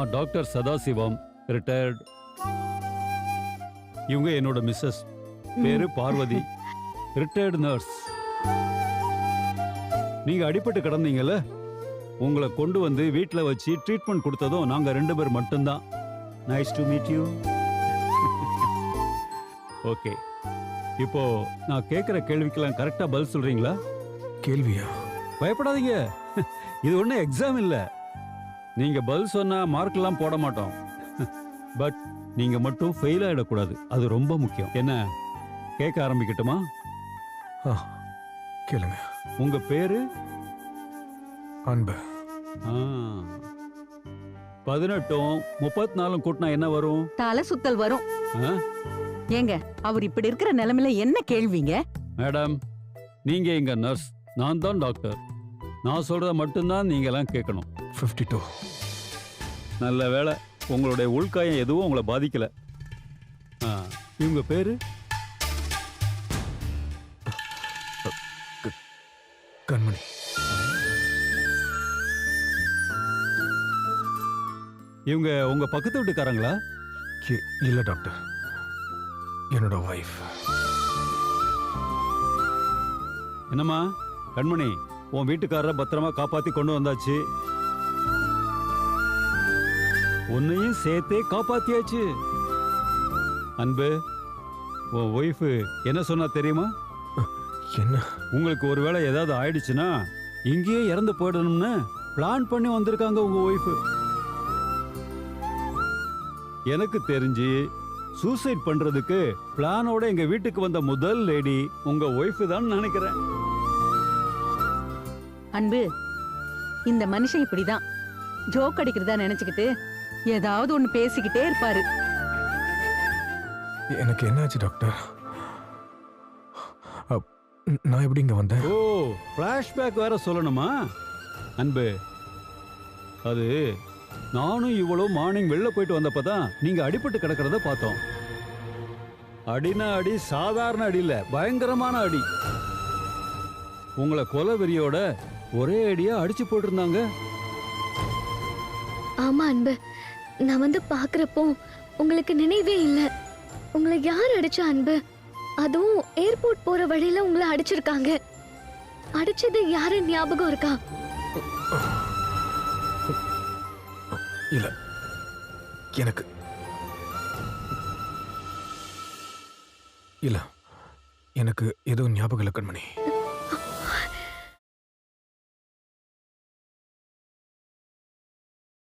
நான் doctor Sadasivam retired இவங்க என்னோட மிஸ்ஸஸ் பேரு பார்வதி. ரிட்டையர்டு நர்ஸ் நீங்க அடிபட்டு கிடந்தீங்கல்ல? உங்களை கொண்டு வந்து வீட்டில் வச்சு ட்ரீட்மெண்ட் கொடுத்ததும் நாங்க ரெண்டு பேர் மட்டும்தான். Nice to meet you okay இப்போ நான் கேட்குற கேள்விக்கெல்லாம் கரெக்டா பதில் சொல்றீங்களா? கேள்வியா? பயப்படாதீங்க. இது ஒன்றும் எக்ஸாம் இல்லை. நீங்க பதில் சொன்னா மார்க்லாம் போட மாட்டோம். பட் நீங்க மட்டும் ஃபெயில் ஆயிடக்கூடாது அது ரொம்ப முக்கியம். என்ன? கேட்க ஆரம்பிக்கட்டுமா? கேளுங்க. உங்க பேரு? அன்பு. ஆ, பதினெட்டும் முப்பத்தி நாலும் கூட்டினா என்ன வரும்? தலை சுத்தல் வரும். ஆ? ஏங்க அவர் இப்படி இருக்கிற நிலைமையில என்ன கேள்விங்க? மேடம் நீங்க எங்க நர்ஸ். நான் தான் டாக்டர். நான் சொல்றத மட்டும்தான் நீங்க எல்லாம் கேட்கணும். ஃபிஃப்டி டூ நல்ல வேளை உங்களுடைய உள்காயம் எதுவும் உங்களை பாதிக்கல. ஆ, இவங்க பேரு? கண்மணி. இவங்க உங்க பக்கத்து வீட்டுக்காரங்களா? இல்ல டாக்டர். என்னோட ஒய்ஃப் என்னம்மா? கண்மணி. உன் வீட்டுக்காரரை பத்திரமா காப்பாத்தி கொண்டு வந்தாச்சு. உன்னையும் சேர்த்தே காப்பாத்தியாச்சு. அன்பு உன் ஒய்ஃபு என்ன சொன்னா தெரியுமா? என்ன? உங்களுக்கு ஒருவேளை ஏதாவது ஆயிடுச்சுன்னா இங்கேயே இறந்து போயிடணும்னு பிளான் பண்ணி வந்திருக்காங்க உங்க ஒய்ஃபு எனக்கு தெரிஞ்சு சூசைட் பண்றதுக்கு பிளானோட எங்க வீட்டுக்கு வந்த முதல் லேடி உங்க ஒய்ஃபு தான் நினைக்கிறேன். அன்பு இந்த மனுஷன் இப்படிதான். ஜோக் அடிக்கிறதா நினைச்சுக்கிட்டு ஏதாவது ஒண்ணு பேசிக்கிட்டே இருப்பாரு. எனக்கு என்னாச்சு டாக்டர்? நான் எப்படி இங்க வந்தேன்? ஓ ஃப்ளாஷ்பேக் வேற சொல்லணுமா? அன்பு அது நானும் இவ்வளோ மார்னிங் வெளில போயிட்டு வந்தப்ப தான் நீங்க அடிபட்டு கிடக்கிறத பார்த்தோம். அடினா அடி சாதாரண அடி இல்ல பயங்கரமான அடி. உங்களை கொலை வெறியோட ஒரே அடியா அடிச்சு போட்டிருந்தாங்க. ஆமா அன்பு. நான் வந்து பாக்குறப்போ உங்களுக்கு நினைவே இல்ல. உங்களை யார் அடிச்சா அன்பு? அதுவும் ஏர்போர்ட் போற வழியில உங்களை அடிச்சிருக்காங்க. அடிச்சது யாரு ஞாபகம் இருக்கா? இல்ல. எனக்கு. இல்ல. எனக்கு எதுவும் ஞாபகம் இல்லை கண்மணி.